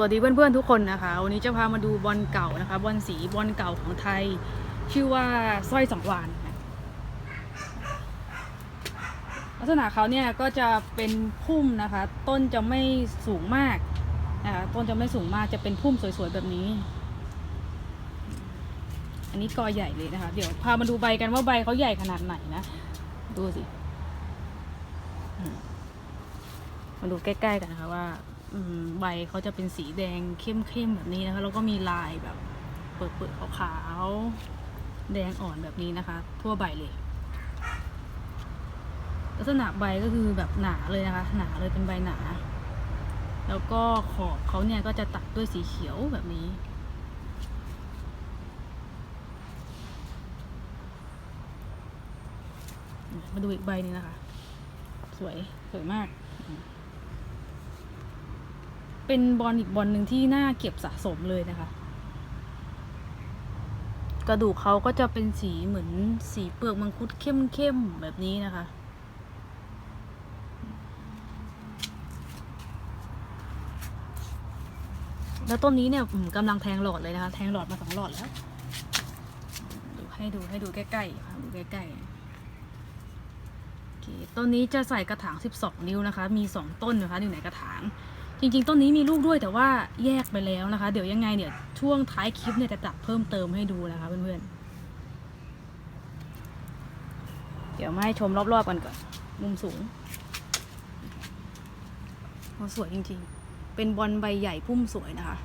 สวัสดีเพื่อนๆทุกคนนะคะ วันนี้จะพามาดูบอลเก่านะคะ บอลสีบอลเก่าของไทย ชื่อว่าสร้อยสองวานลักษณะเขาเนี่ยก็จะเป็นพุ่มนะคะ ต้นจะไม่สูงมากนะคะต้นจะไม่สูงมากจะเป็นพุ่มสวยๆแบบนี้ อันนี้กอใหญ่เลยนะคะ เดี๋ยวพามาดูใบกันว่าใบเขาใหญ่ขนาดไหนนะ ดูสิมาดูใกล้ๆกันนะคะว่า ใบเขาจะเป็นสีแดงเข้มๆแบบนี้นะคะ แล้วก็มีลายแบบเปิดๆขาวๆแดงอ่อนแบบนี้นะคะ ทั่วใบเลย ลักษณะใบก็คือแบบหนาเลยนะคะ หนาเลยเป็นใบหนา แล้วก็ขอบเขาเนี่ยก็จะตัดด้วยสีเขียวแบบนี้มาดูอีกใบนึงนะคะ สวย สวยมาก เป็นบอลอีกบอลหนึ่งที่น่าเก็บสะสมเลยนะคะ กระดูกเขาก็จะเป็นสีเหมือนสีเปลือกมังคุดเข้มๆแบบนี้นะคะแล้วต้นนี้เนี่ยกำลังแทงหลอดเลยนะคะ แทงหลอดมาสองหลอดแล้วดูให้ดูให้ดูใกล้ๆค่ะดูใกล้ๆโอเคต้นนี้จะใส่กระถาง 12 นิ้วนะคะ มี 2 ต้นนะคะอยู่ในกระถาง จริงๆต้นนี้มีลูกด้วยแต่ว่าแยกไปแล้วนะคะ เดี๋ยวยังไงเนี่ยช่วงท้ายคลิปเนี่ยจะตัดเพิ่มเติมให้ดูนะคะเพื่อนๆ เดี๋ยวมาให้ชมรอบๆกันก่อน มุมสูงสวยจริงๆ เป็นบอลใบใหญ่พุ่มสวยนะคะ